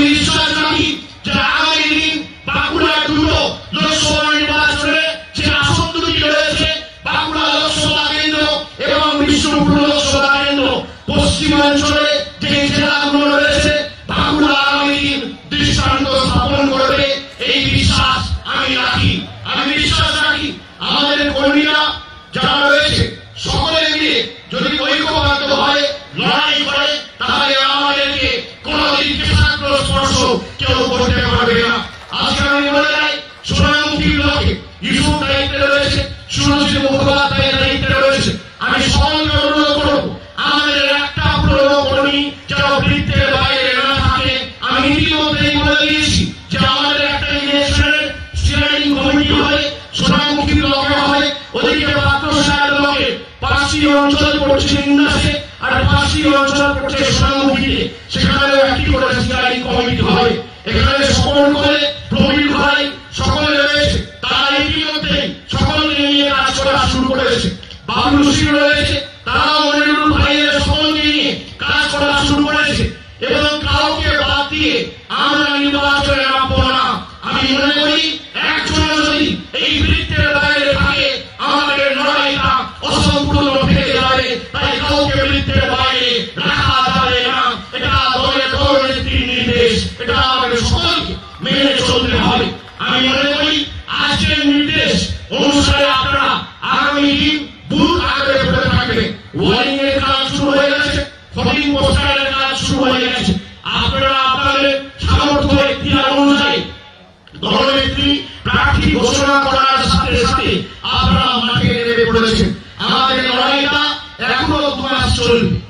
আমি বিশ্বাস রাখি যে আগামী দিন বাঁকুড়ার দুটো লোকসভা নির্বাচনে যে আসন দুটি রয়েছে বাঁকুড়া লোকসভা কেন্দ্র এবং বিষ্ণুপুর লোকসভা কেন্দ্র পশ্চিমাঞ্চলে যে জেলাগুলো রয়েছে, বাঁকুড়া আগামী দিন দৃষ্টান্ত স্থাপন করবে। এই বিশ্বাস আমি রাখি। আমি বিশ্বাস রাখি। আমাদের কর্মীরা সেখানে একটি করে এখানে প্রবীণ ভাই, সকলে রয়েছে। তারা ইতিমধ্যেই সকলকে নিয়ে কাজ করা শুরু করেছে। বাবুল সিং রয়েছে দু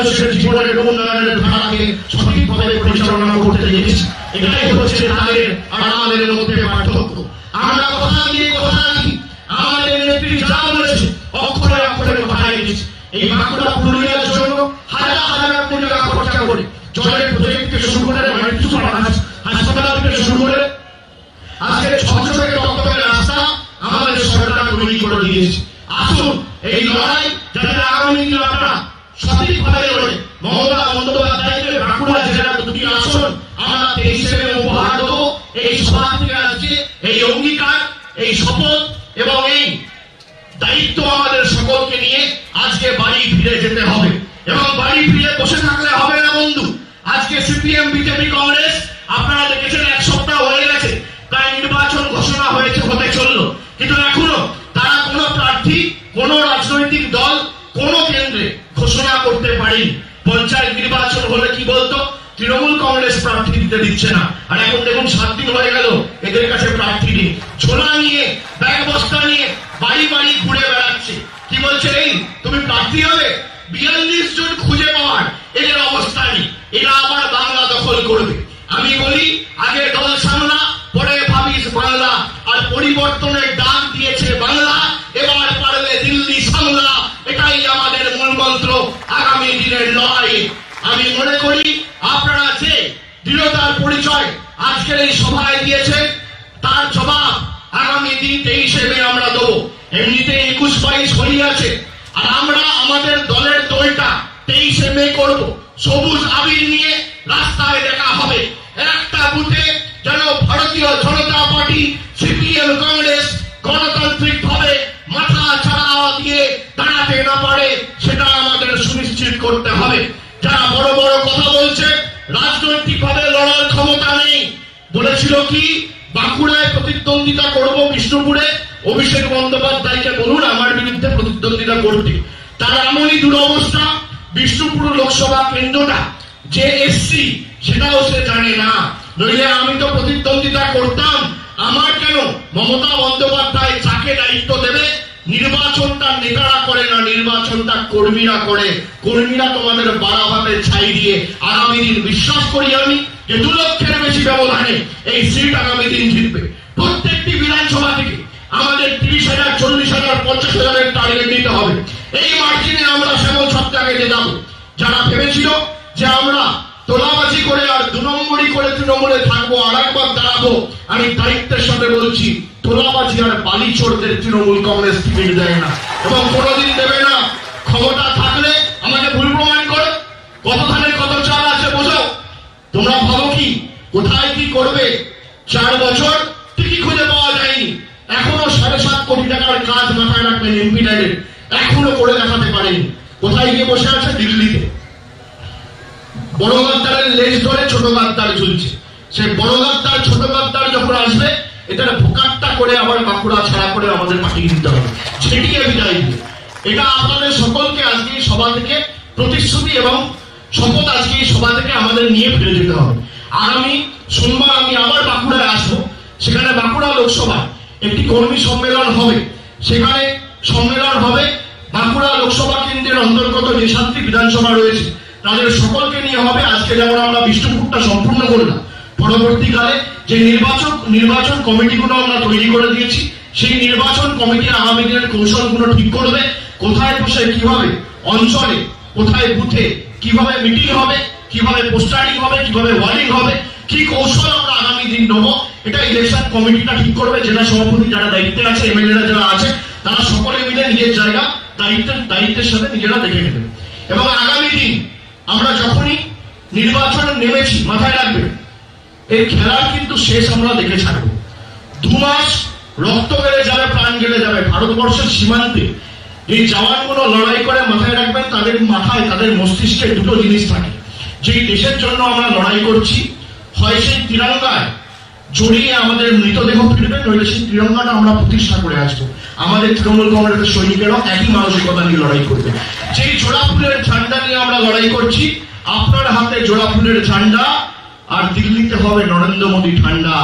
মানুষের জীবনের উন্নয়নের ধারাকে সঠিকভাবে পরিচালনা করতে দেখেছি এটাই হচ্ছে তাদের আর আমাদের মধ্যে পার্থক্য। আমরা কথা দিয়ে কথা রাখি। আমাদের নেত্রী যা বলেছে অক্ষরে অক্ষরে কথা রেখেছি এই বাঁকুড়া পুরুলিয়ার জন্য হাজার হাজার কোটি টাকা খরচা করে জলের প্রজেক্ট থেকে শুরু করে হাসপাতাল থেকে শুরু করে আজকে ছশো থেকে টকটকে রাস্তা আমাদের সরকার তৈরি করে দিয়েছে। আসুন, এই লড়াই যাতে আগামী দিন আপনারা সঠিকভাবে এবং বাড়ি ফিরে বসে থাকলে হবে না, বন্ধু। আজকে সিপিএম কংগ্রেস, আপনারা দেখেছেন এক সপ্তাহ হয়ে গেছে। প্রায় নির্বাচন ঘোষণা হয়েছে, হতে চলল। কিন্তু এখনও তারা কোনো প্রার্থী, কোন রাজনৈতিক দল কোন কেন্দ্রে ঘোষণা করতে পারেনি পঞ্চায়েত নির্বাচন হলে কি বলতো তৃণমূল কংগ্রেস দিতে দিচ্ছে না। আর এখন দেখুন সাত দিন হয়ে গেল, এদের কাছে প্রার্থী নেই। ছোলা নিয়ে, ব্যাগ বস্তা নিয়ে বাড়ি বাড়ি ঘুরে বেড়াচ্ছে। কি বলছে এই তুমি প্রার্থী হবে? বিয়াল্লিশ জন খুঁজে পাওয়ার, এদের অবস্থা নেই। এরা আবার বাংলা দখল করবে। আমি বলি, আগে দল সামলা, পরে ভাবিস বাংলা। আর পরিবর্তনের ডাক দিয়েছে বাংলা, এবার পারলে দিল্লি সামলা। এটাই আমাদের মূল মন্ত্র আগামী দিনের লড়াই। আমি মনে করি, আপনারা যে দৃঢ়তার পরিচয় আজকের এই সভায় দিয়েছে। তার জবাব আগামী দিন তেইশে মে আমরা দেবো। এমনিতে একুশ বাইশ হয়ে আছে। আর আমরা আমাদের দলের দলটা তেইশে মে করব। সবুজ আবির নিয়ে রাস্তায় দেখা হবে। একটা বুথে যেন বলেছিল কি বাঁকুড়ায় প্রতিদ্বন্দ্বিতা করব বিষ্ণুপুরে, অভিষেক বন্দ্যোপাধ্যায়কে বলুন, আমার বিরুদ্ধে প্রতিদ্বন্দ্বিতা করতে তার এমনই দুরবস্থা বিষ্ণুপুর লোকসভা কেন্দ্রটা, যে এসসি, সেটাও সে জানে না। নইলে আমি তো প্রতিদ্বন্দ্বিতা করতাম। আমার কেন? মমতা বন্দ্যোপাধ্যায় যাকে দায়িত্ব দেবে, নির্বাচনটা নেতারা করে না, নির্বাচনটা কর্মীরা করে। কর্মীরা তোমাদের বাড়াভাবে ছাই দিয়ে আগামী দিন বিশ্বাস করি আমি। যে দু লক্ষের বেশি ব্যবধানে এই সিট আগামী দিন জিতবে। প্রত্যেকটি বিধানসভা থেকে আমাদের তিরিশ হাজার, চল্লিশ হাজার, পঞ্চাশ হাজারের টার্গেট নিতে হবে। এই মার্জিনে আমরা শ্যামল সপ্তাহে যাব, যারা ভেবেছিল যে আমরা তোলাবাজি করে আর দু নম্বরই করে তৃণমূলে থাকব, আর একবার দাঁড়াবো, আমি দায়িত্বের সাথে বলছি, তোলাবাজি আর বালি চোরদের তৃণমূল কংগ্রেস টিকিট দেয় না এবং কোনোদিন দেবে না। ক্ষমতা থাকলে আমাকে ভুল প্রমাণ করো। কত ধানের কত চাল আছে বোঝাও তোমরা ভাবো কি, কোথায় কি করবে? চার বছর ঠিকই খুঁজে পাওয়া যায়নি। এখনও সাড়ে সাত কোটি টাকার কাজ মাথায় রাখবেন এমপি টাইডের এখনও করে দেখাতে পারেনি। কোথায় গিয়ে বসে আছে? দিল্লিতে। বড় গাদ্দারের লেজ ধরে ছোট গাদ্দার সে বড় গাদ্দার ছোট গাদ্দার যখন আসবে, এটার করে আবার বাঁকুড়া ছাড়া করে আমাদের পাঠিয়ে দিতে হবে। ছেটিয়ে বিদায় এটা আপনাদের সকলকে আজকে সভা থেকে প্রতিশ্রুতি এবং শপথ আজকে এই সভা থেকে আমাদের নিয়ে ফিরে যেতে হবে। আগামী সোমবার আমি আবার বাঁকুড়ায় আসব। সেখানে বাঁকুড়া লোকসভা একটি কর্মী সম্মেলন হবে। সেখানে সম্মেলন হবে বাঁকুড়া লোকসভা কেন্দ্রের অন্তর্গত যে সাতটি বিধানসভা রয়েছে, তাদের সকলকে নিয়ে হবে। আজকে যেমন আমরা বিষ্ণুপুরটা সম্পূর্ণ করলাম, পরবর্তীকালে যে নির্বাচন নির্বাচন কমিটিগুলো আমরা তৈরি করে দিয়েছি, সেই নির্বাচন কমিটি আগামী দিনের কৌশলগুলো ঠিক করবে, কোথায় বসে, কীভাবে, অঞ্চলে, কোথায় বুথে কীভাবে মিটিং হবে, কীভাবে পোস্টারিং হবে, কীভাবে ওয়ার্ডিং হবে, কি কৌশল আমরা আগামী দিন নেব, এটা ইলেকশন কমিটিটা ঠিক করবে জেলা সভাপতি যারা দায়িত্বে আছে, এমএলএরা যারা আছে, তারা সকলে মিলে নিজের জায়গা, দায়িত্বের দায়িত্বের সাথে নিজেরা দেখে নেবেন এবং আগামী দিন আমরা যখনই নির্বাচনে নেমেছি, মাথায় রাখবে, এই খেলার কিন্তু শেষ আমরা দেখে ছাড়বো। দু মাস রক্ত গেলে যাবে, প্রাণ গেলে যাবে। ভারতবর্ষের সীমান্তে এই জওয়ানগুলো লড়াই করে মাথায় রাখবেন, তাদের মাথায়, তাদের মস্তিষ্কে দুটো জিনিস থাকে। যেই দেশের জন্য আমরা লড়াই করছি, হয় সেই তিরঙ্গায় জড়িয়ে আমাদের মৃতদেহ ফিরবে, নইলে সেই তিরঙ্গাটা আমরা প্রতিষ্ঠা করে আসব। আমাদের তৃণমূল কংগ্রেসের সৈনিকেরাও একই মানসিকতা নিয়ে লড়াই করবে। যেই জোড়া ফুলের ঝান্ডা নিয়ে আমরা লড়াই করছি, আপনার হাতে জোড়া ফুলের ঝান্ডা, আর দিল্লিতে হবে নরেন্দ্র মোদী ঠান্ডা।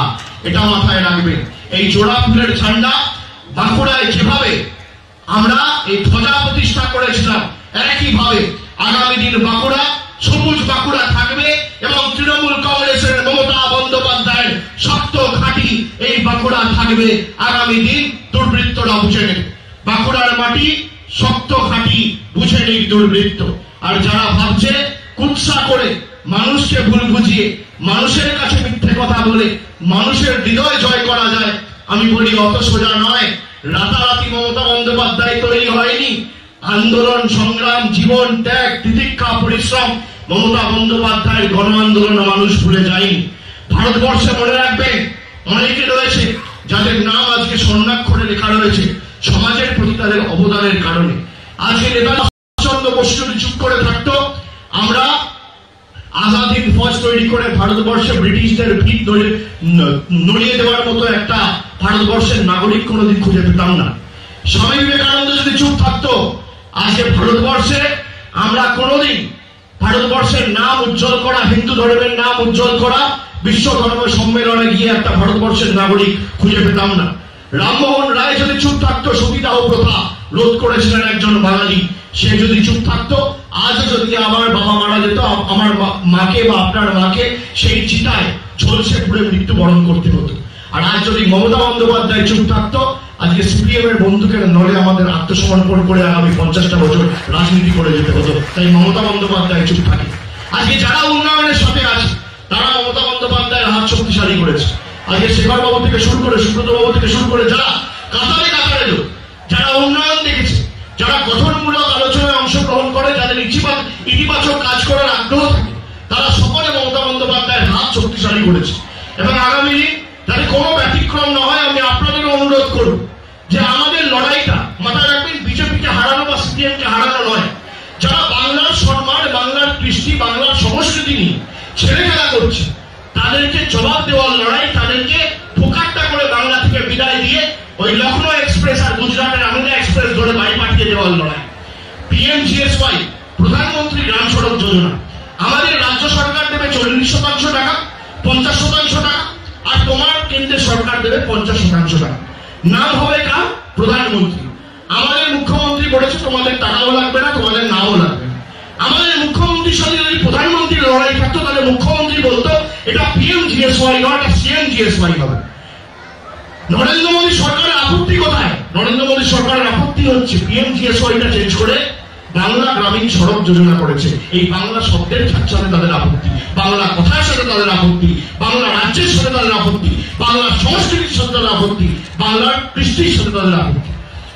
এটা মাথায় রাখবেন। এই জোড়া ফুলের ঝান্ডা বাঁকুড়ায় যেভাবে আমরা এই ধ্বজা প্রতিষ্ঠা করেছিলাম একইভাবে আগামী দিন বাঁকুড়া, সবুজ বাঁকুড়া থাকবে এবং তৃণমূল কংগ্রেসের মমতা বন্দ্যোপাধ্যায়ের শক্ত ঘাঁটি এই বাঁকুড়া থাকবে আগামী দিন দুর্বৃত্তরা বুঝে নেবে। বাঁকুড়ার মাটি শক্ত ঘাঁটি বুঝে নেই দুর্বৃত্ত। আর যারা ভাবছে কুৎসা করে মানুষকে ভুল বুঝিয়ে, মানুষের কাছে মিথ্যে কথা বলে মানুষের হৃদয় জয় করা যায়, আমি বলি অত সোজা নয়। রাতারাতি মমতা বন্দ্যোপাধ্যায় তৈরি হয়নি। আন্দোলন, সংগ্রাম, জীবন, ত্যাগ, তিতিক্ষা, পরিশ্রম, মমতা বন্দ্যোপাধ্যায় গণ আন্দোলন মানুষ ভুলে যায়নি। ভারতবর্ষে মনে রাখবেন অনেকে রয়েছে যাদের নাম আজকে স্বর্ণাক্ষরে লেখা রয়েছে। সমাজের প্রতি তাদের অবদানের কারণে। আজকে চন্দ্র বসু চুপ করে থাকতো, আমরা আজাদিন ফৌজ তৈরি করে ভারতবর্ষে ব্রিটিশদের ভিত নড়িয়ে দেওয়ার মতো একটা ভারতবর্ষের নাগরিক কোনোদিন খুঁজে পেতাম না। স্বামী বিবেকানন্দ যদি চুপ থাকতো, আজকে ভারতবর্ষে আমরা কোনোদিন ভারতবর্ষের নাম উজ্জ্বল করা, হিন্দু ধর্মের নাম উজ্জ্বল করা, বিশ্ব ধর্ম সম্মেলনে গিয়ে একটা ভারতবর্ষের নাগরিক খুঁজে পেতাম না। রামমোহন রায় যদি চুপ থাকতো সতীদাহ প্রথা রোধ করেছিলেন একজন বাঙালি। সে যদি চুপ থাকতো আজ যদি আমার বাবা মারা যেত আমার মাকে বা আপনার মাকে সেই চিতায় ঝলসে পুড়ে মৃত্যুবরণ করতে হতো। আর আজ যদি মমতা বন্দ্যোপাধ্যায় চুপ থাকতো, আজকে সিপিএম এর বন্ধুকের নলে আমাদের আত্মসমর্পণ করে আগামী পঞ্চাশটা বছর রাজনীতি করে যেতে হতো, তাই মমতা বন্দ্যোপাধ্যায় চুপ থাকে। আজকে যারা উন্নয়নের সাথে আছে, তারা মমতা বন্দ্যোপাধ্যায়ের হাত শক্তিশালী করেছে। আজকে শেখর বাবু থেকে শুরু করে সুব্রত বাবু থেকে শুরু করে যারা কাতারে কাতারে লোক, যারা উন্নয়ন দেখেছে, যারা গঠনমূলক আলোচনায় অংশগ্রহণ করে, যাদের ইতিবাচক কাজ করার আগ্রহ থাকে, তারা সকলে মমতা বন্দ্যোপাধ্যায়ের হাত শক্তিশালী করেছে। এবং আগামী দিন যাতে কোনো ব্যতিক্রম না হয়, আমি আপনাদের অনুরোধ করব যে আমাদের লড়াইটা মাথায় রাখবেন, বিজেপিকে হারানো বা সিপিএমকে হারানো নয়। যারা বাংলার সম্মান, বাংলার কৃষ্টি, বাংলার সংস্কৃতি নিয়ে ছেড়ে খেলা করছে, তাদেরকে জবাব দেওয়ার লড়াই, তাদেরকে ফোকাট্টা করে বাংলা থেকে বিদায় দিয়ে ওই লখনৌ এক্সপ্রেস আর গুজরাটের আমিনা এক্সপ্রেস ধরে বাড়ি পাঠিয়ে দেওয়ার লড়াই। পিএমজিএসওয়াই, প্রধানমন্ত্রী গ্রাম সড়ক যোজনা। আমাদের রাজ্য সরকার দেবে চল্লিশ শতাংশ টাকা, পঞ্চাশ শতাংশ টাকা আর তোমার কেন্দ্রের সরকার দেবে পঞ্চাশ শতাংশ টাকা। নাম হবে কার? প্রধানমন্ত্রী। আমাদের মুখ্যমন্ত্রী বলেছে, তোমাদের টাকাও লাগবে না, তোমাদের নামও লাগবে আমাদের মুখ্যমন্ত্রীর সাথে যদি প্রধানমন্ত্রীর লড়াই থাকতো, তাহলে মুখ্যমন্ত্রী বলতো, এটা পিএম জিএসওয়াই নয় এটা সিএম জিএসওয়াই হবে। নরেন্দ্র মোদী সরকারের আপত্তি কোথায়? নরেন্দ্র মোদী সরকারের আপত্তি হচ্ছে পিএম জিএসওয়াইটা চেঞ্জ করে বাংলা গ্রামীণ সড়ক যোজনা করেছে। এই বাংলা শব্দের সাথে তাদের আপত্তি। বাংলা কথার সাথে তাদের আপত্তি। বাংলা রাজ্যের সাথে তাদের আপত্তি। বাংলা সংস্কৃতির সাথে তাদের আপত্তি। বাংলার কৃষ্টির সাথে তাদের আপত্তি।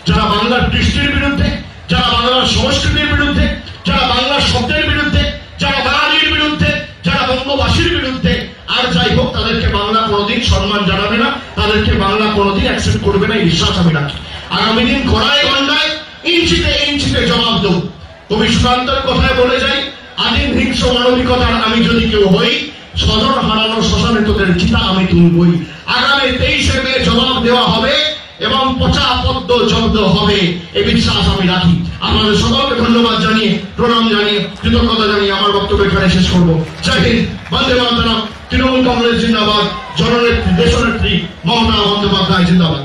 যারা বাংলার কৃষ্টির বিরুদ্ধে, যারা বাংলার সংস্কৃতির বিরুদ্ধে, যারা বাংলার শব্দের বিরুদ্ধে, যারা বাঙালির বিরুদ্ধে, যারা বঙ্গবাসীর বিরুদ্ধে, আর যাই হোক, তাদেরকে বাংলা কোনোদিন সম্মান জানাবে না, তাদেরকে বাংলা কোনোদিন অ্যাকসেপ্ট করবে না বিশ্বাস আমি রাখি। আগামী দিন গড়ায় গন্ডায় ইঞ্চিতে ইঞ্চিতে জবাব দেব। কবি সুকান্তর কথায় বলে যাই, আদিম হিংস্র মানবিকতার আমি যদি কেউ হই, সদর হারানো শ্মশানে তোদের চিতা আমি তুলবই। আগামী তেইশে মে জবাব দেওয়া হবে এবং পচা পদ্ম জব্দ হবে, এই বিশ্বাস আমি রাখি। আপনাদের সকলকে ধন্যবাদ জানিয়ে, প্রণাম জানিয়ে, কৃতজ্ঞতা জানিয়ে আমার বক্তব্য এখানে শেষ করব। জয় হিন্দ, বন্দে মাতরম, তৃণমূল কংগ্রেস জিন্দাবাদ, জননেত্রী, দেশনেত্রী, মমতা বন্দ্যোপাধ্যায় জিন্দাবাদ।